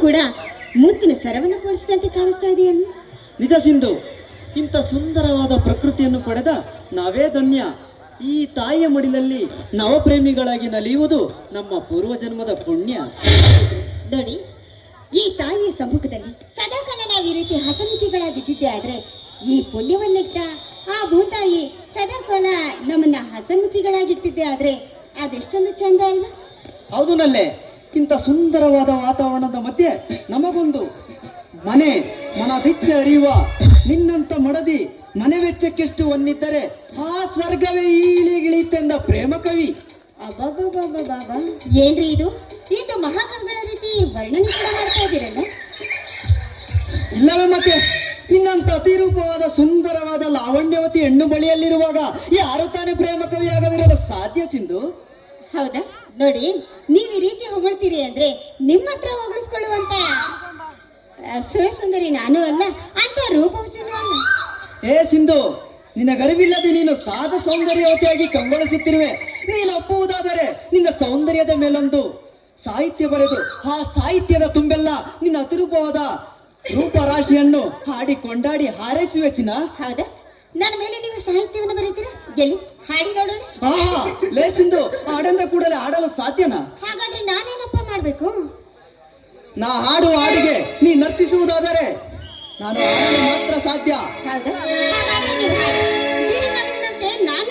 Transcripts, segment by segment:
ಕೂಡ ಮುತ್ತಿನ ಸರವನ್ನು ಪೋಲಿಸಿದಂತೆ ಕಾಣಿಸ್ತಾ ಇದೆಯಲ್ಲ ನಿಜ ಸಿಂಧು ಇಂಥ ಸುಂದರವಾದ ಪ್ರಕೃತಿಯನ್ನು ಪಡೆದ ನಾವೇ ಧನ್ಯ. ಈ ತಾಯಿಯ ಮಡಿಲಲ್ಲಿ ನವಪ್ರೇಮಿಗಳಾಗಿ ನಲಿಯುವುದು ನಮ್ಮ ಪೂರ್ವಜನ್ಮದ ಪುಣ್ಯ. ನೋಡಿ ಈ ತಾಯಿಯ ಸಮ್ಮುಖದಲ್ಲಿ ಸದಾಕಾಲ ನಾವು ಈ ರೀತಿ ಹಸನ್ಮುಖಿಗಳಾಗಿದ್ದಿದ್ದೆ ಆದ್ರೆ ಈ ಪುಣ್ಯವನ್ನಿಟ್ಟ ಆ ಭೂತಾಯಿ ಸದಾಕಾಲ ನಮ್ಮನ್ನ ಹಸನ್ಮುಖಿಗಳಾಗಿಟ್ಟಿದ್ದೆ ಆದ್ರೆ ಅದೆಷ್ಟೊಂದು ಚಂದ ಅಲ್ಲ ಹೌದು ನಲ್ಲೆ. ಇಂಥ ಸುಂದರವಾದ ವಾತಾವರಣದ ಮಧ್ಯೆ ನಮಗೊಂದು ಮನೆ ಮನ ಬೆಚ್ಚ ಅರಿಯುವ ನಿನ್ನಂತ ಮಡದಿ ಮನೆ ವೆಚ್ಚಕ್ಕೆಷ್ಟು ಒಂದಿದ್ದರೆ ಆ ಸ್ವರ್ಗವೇ ಈಳಿಗಿಳಿತೆಂದ ಪ್ರೇಮ ಕವಿ. ಏನ್ರಿ ಇದು ಇದು ಮಹಾಕವಿಗಳ ರೀತಿ ವರ್ಣನೆ ಕೂಡ ಮಾಡ್ತಾ ಇದ್ದೀರಲ್ಲ ಇಲ್ಲವೇ ಮತ್ತೆ ನಿನ್ನಂತ ಅತಿರೂಪವಾದ ಸುಂದರವಾದ ಲಾವಣ್ಯವತಿ ಹೆಣ್ಣು ಬಳಿಯಲ್ಲಿರುವಾಗ ಯಾರು ತಾನೇ ಪ್ರೇಮ ಕವಿ ಆಗದಿರಲು ಸಾಧ್ಯ ಸಿಂಧು ಹೌದಾ? ನೋಡಿ ನೀವು ಈ ರೀತಿ ಹೊಗಳ್ತೀರಿ ಅಂದ್ರೆ ನಿಮ್ಮ ಹತ್ರ ಹೊಗಳಿಸ್ಕೊಳ್ಳುವಂತ ಸುರಸುಂದರಿ ನಾನು ಅಲ್ಲ ಅಂತ ಅಲ್ಲ. ಏ ಸಿಂಧು ನಿನ್ನ ಗರಿವಿಲ್ಲದೆ ನೀನು ಸಾಧ ಸೌಂದರ್ಯವತಿಯಾಗಿ ಕಂಗೊಳಿಸುತ್ತಿರುವೆ. ನೀನು ಒಪ್ಪುವುದಾದರೆ ನಿನ್ನ ಸೌಂದರ್ಯದ ಮೇಲೊಂದು ಸಾಹಿತ್ಯ ಬರೆದು ಆ ಸಾಹಿತ್ಯದ ತುಂಬೆಲ್ಲ ನಿನ್ನ ಅತಿರೂಪವಾದ ರೂಪರಾಶಿಯನ್ನು ಹಾಡಿ ಕೊಂಡಾಡಿ ಹಾರೈಸುವೆ ಚಿನ್ನ ಹೌದಾ? ನನ್ನ ಮೇಲೆ ನೀವು ಸಾಹಿತ್ಯವನ್ನು ಬರೀತೀರಾ? ಎಲ್ಲಿ? ಹಾಡಿ ನೋಡೋಣ. ಲೇ ಸಿಂಧು ಹಾಡಂದ ಕೂಡಲೇ ಹಾಡಲು ಸಾಧ್ಯನಾ? ಹಾಗಾದ್ರೆ ನಾನೇನಪ್ಪ ಮಾಡ್ಬೇಕು? ನಾ ಹಾಡುವ ಹಾಡಿಗೆ ನೀ ನರ್ತಿಸುವುದಾದರೆ ನಾನು ಹಾಡಲು ಮಾತ್ರ ಸಾಧ್ಯ. ಹೌದಾ? ಹಾಗಾದ್ರೆ ನೀವು ನಾನು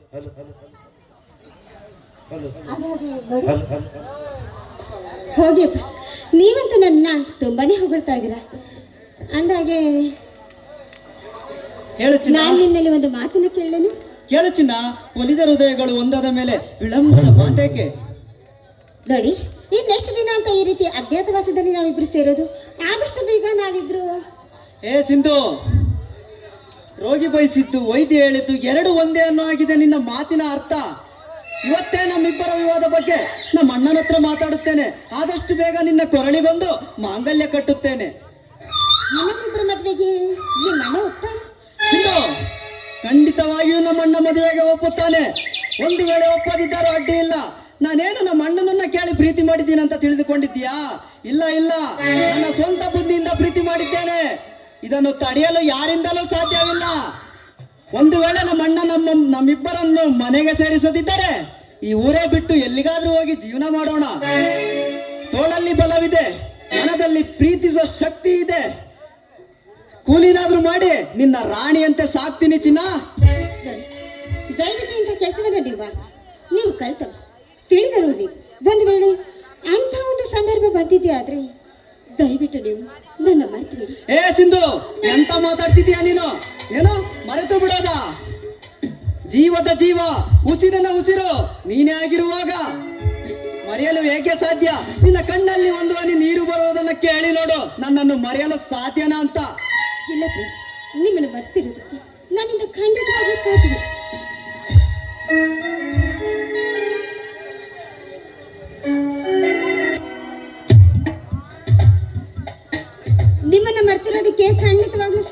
ಹೋಗಿ ನೀವಂತೂ ನನ್ನ ತುಂಬಾನೇ ಹೊಗಳ್ತಾ ಇದ್ದೀರಾ? ಅಂದಾಗೆ ಹೇಳು ಚಿನ್ನ. ನಾನು ನಿನ್ನಲ್ಲಿ ಒಂದು ಮಾತನ್ನು ಕೇಳಲು ಕೇಳು ಚಿನ್ನ. ಒಲಿದ ಹೃದಯಗಳು ಒಂದಾದ ಮೇಲೆ ವಿಳಂಬದ ಮಾತೇಕೆ ನೋಡಿ ಇನ್ನೆಷ್ಟು ದಿನ ಅಂತ ಈ ರೀತಿ ಅಜ್ಞಾತವಾಸದಲ್ಲಿ ನಾವಿಬ್ರು ಸೇರೋದು? ಆದಷ್ಟು ಬೇಗ ನಾವಿಬ್ರು ಏ ಸಿಂಧು! ರೋಗಿ ಬಯಸಿದ್ದು ವೈದ್ಯ ಹೇಳಿದ್ದು ಎರಡು ಒಂದೇ ಅನ್ನೋ ಆಗಿದೆ ನಿನ್ನ ಮಾತಿನ ಅರ್ಥ. ಇವತ್ತೇ ನಮ್ಮಿಬ್ಬರ ವಿವಾದ ಬಗ್ಗೆ ನಮ್ಮ ಅಣ್ಣನ ಹತ್ರ ಮಾತಾಡುತ್ತೇನೆ. ಆದಷ್ಟು ಬೇಗ ನಿನ್ನ ಕೊರಳಿಗೊಂದು ಮಾಂಗಲ್ಯ ಕಟ್ಟುತ್ತೇನೆ. ನಮ್ಮಿಬ್ರು ಮದ್ವೆಗೆ ನಿಮ್ಮ ಅಣ್ಣ ಒಪ್ತಾನೆ ಸಿಂಧು ಖಂಡಿತವಾಗಿಯೂ ನಮ್ಮ ಅಣ್ಣ ಮದುವೆಗೆ ಒಪ್ಪುತ್ತಾನೆ. ಒಂದು ವೇಳೆ ಒಪ್ಪದಿದ್ದಾರೋ ಅಡ್ಡಿ ಇಲ್ಲ. ನಾನೇನು ನಮ್ಮ ಅಣ್ಣನನ್ನ ಕೇಳಿ ಪ್ರೀತಿ ಮಾಡಿದ್ದೀನಿ ಅಂತ ತಿಳಿದುಕೊಂಡಿದ್ದೀಯಾ? ಇಲ್ಲ ಇಲ್ಲ. ನನ್ನ ಸ್ವಂತ ಬುದ್ಧಿಯಿಂದ ಪ್ರೀತಿ ಮಾಡಿದ್ದೇನೆ. ಇದನ್ನು ತಡೆಯಲು ಯಾರಿಂದಲೂ ಸಾಧ್ಯವಿಲ್ಲ. ಒಂದು ವೇಳೆ ನಮ್ಮ ಅಣ್ಣ ನಮ್ಮ ನಮ್ಮಿಬ್ಬರನ್ನು ಮನೆಗೆ ಸೇರಿಸದಿದ್ದರೆ ಈ ಊರೇ ಬಿಟ್ಟು ಎಲ್ಲಿಗಾದ್ರೂ ಹೋಗಿ ಜೀವನ ಮಾಡೋಣ. ತೋಳಲ್ಲಿ ಬಲವಿದೆ, ಮನದಲ್ಲಿ ಪ್ರೀತಿಸೋ ಶಕ್ತಿ ಇದೆ. ಕೂಲಿನಾದ್ರೂ ಮಾಡಿ, ನಿನ್ನ ರಾಣಿಯಂತೆ ಸಾಕ್ತೀನಿ ಚಿನ್ನ. ದಯವಿಟ್ಟು ಕೆಲಸವನ್ನ ನೀವು ಕಲ್ತವ್ರು ತಿಳಿದರು ಒಂದು ವೇಳೆ ಅಂಥ ಒಂದು ಸಂದರ್ಭ ಬಂದಿದ್ದೆ ಆದ್ರೆ? ದಯವಿಟ್ಟು ನೀವು ನನ್ನ ಏ ಸಿಂಧು ಎಂತ ಮಾತಾಡ್ತಿದ್ಯಾ ನೀನು? ಏನು ಮರೆತು ಬಿಡೋದ? ಜೀವದ ಜೀವ ಉಸಿರನ ಉಸಿರು ನೀನೇ ಆಗಿರುವಾಗ. ಮರೆಯಲು ಹೇಗೆ ಸಾಧ್ಯ? ನಿನ್ನ ಕಣ್ಣಲ್ಲಿ ಒಂದು ಹನಿ ನೀರು ಬರುವುದನ್ನ ಕೇಳಿ ನೋಡು. ನನ್ನನ್ನು ಮರೆಯಲು ಸಾಧ್ಯನಾ ಅಂತ. ಇಲ್ಲ ಪ್ರೇಮ್ ನಿಮ್ಮನ್ನು ಮರ್ತಿರೋದಕ್ಕೆ ನನ್ನಿಂದ ಖಂಡಿತವಾಗಿ ಸಾಧ್ಯವಿಲ್ಲ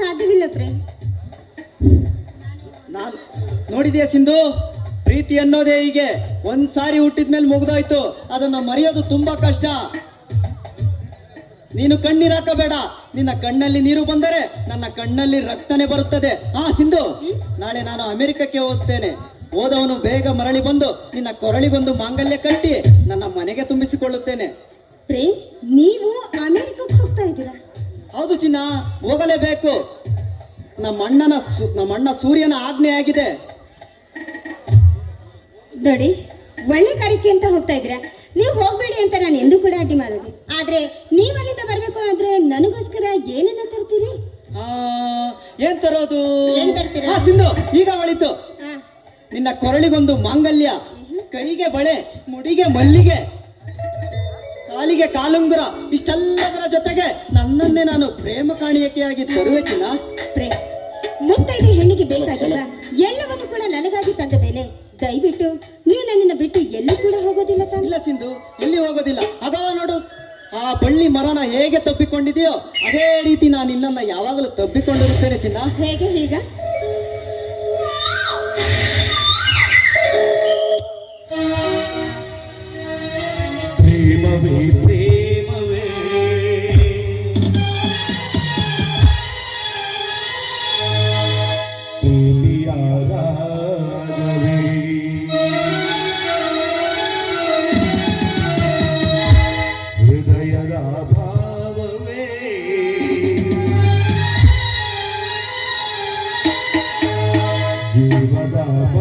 ಸಾಧ್ಯವಿಲ್ಲ ಪ್ರೇಮ್. ನಾನು ನೋಡಿದ್ಯಾ ಸಿಂಧು? ಪ್ರೀತಿ ಅನ್ನೋದೇ ಹೀಗೆ. ಒಂದ್ ಸಾರಿ ಹುಟ್ಟಿದ್ಮೇಲೆ ಮುಗ್ದೋಯ್ತು. ಅದನ್ನ ಮರೆಯೋದು ತುಂಬಾ ಕಷ್ಟ. ನೀನು ಕಣ್ಣೀರಾಕಬೇಡ ನಿನ್ನ ಕಣ್ಣಲ್ಲಿ ನೀರು ಬಂದರೆ ನನ್ನ ಕಣ್ಣಲ್ಲಿ ರಕ್ತನೇ ಬರುತ್ತದೆ. ಆ ಸಿಂಧು ನಾಳೆ ನಾನು ಅಮೆರಿಕಕ್ಕೆ ಹೋಗ್ತೇನೆ. ಹೋದವನು ಬೇಗ ಮರಳಿ ಬಂದು ನಿನ್ನ ಕೊರಳಿಗೊಂದು ಮಾಂಗಲ್ಯ ಕಟ್ಟಿ ನನ್ನ ಮನೆಗೆ ತುಂಬಿಸಿಕೊಳ್ಳುತ್ತೇನೆ. ಪ್ರೇಮ್ ನೀವು ಅಮೆರಿಕಕ್ಕೆ ಹೋಗ್ತಾ ಇದ್ದೀರಾ? ಹೌದು ಚಿನ್ನ ಹೋಗಲೇಬೇಕು. ನಮ್ಮ ಅಣ್ಣನ ನಮ್ಮ ಅಣ್ಣ ಸೂರ್ಯನ ಆಜ್ಞೆ ಆಗಿದೆ. ನೋಡಿ ಒಳ್ಳೆ ಕರಿಕೆ ಅಂತ ಹೋಗ್ತಾ ಇದ್ರೆ ನೀವು ಹೋಗ್ಬೇಡಿ ಅಂತ ನಾನು ಎಂದೂ ಕೂಡ ಅಡ್ಡಿ ಮಾಡೋದು ಆದ್ರೆ ನೀವು ಅಲ್ಲಿಂದ ಬರ್ಬೇಕು ಆದ್ರೆ ನನಗೋಸ್ಕರ ಏನೆಲ್ಲ ತರ್ತೀರಿ? ಆ, ಏನ್ ತರೋದು? ಏನ್ ತರ್ತೀರಾ? ಸಿಂಧು ಈಗ ಒಳಿತು ನಿನ್ನ ಕೊರಳಿಗೊಂದು ಮಾಂಗಲ್ಯ ಕೈಗೆ ಬಳೆ ಮುಡಿಗೆ ಮಲ್ಲಿಗೆ ಕಾಲಿಗೆ ಕಾಲುಂಗುರ ಇಷ್ಟೆಲ್ಲದರ ಜೊತೆಗೆ ನನ್ನನ್ನೇ ನಾನು ಪ್ರೇಮ ಕಾಣಿಕೆಯಾಗಿ ತರುವೆ ಪ್ರೇಮ. ಪ್ರೇ ಮುತ್ತೈದೆ ಹೆಣ್ಣಿಗೆ ಬೇಕಾಗಿಲ್ಲ ಎಲ್ಲವನ್ನು ಕೂಡ ನನಗಾಗಿ ತಂದ ಮೇಲೆ ದಯವಿಟ್ಟು ನೀವು ನನ್ನನ್ನು ಬಿಟ್ಟು ಎಲ್ಲೂ ಕೂಡ ಹೋಗೋದಿಲ್ಲ ತಾನೆ. ಇಲ್ಲ ಸಿಂಧು ಎಲ್ಲಿ ಹೋಗೋದಿಲ್ಲ. ಅದ ನೋಡು ಆ ಬಳ್ಳಿ ಮರನ ಹೇಗೆ ತಬ್ಬಿಕೊಂಡಿದೆಯೋ ಅದೇ ರೀತಿ ನಾನು ನಿನ್ನನ್ನ ಯಾವಾಗಲೂ ತಬ್ಬಿಕೊಂಡಿರುತ್ತೇನೆ ಚಿನ್ನ. ಹೇಗೆ ಹೀಗ జీవదాప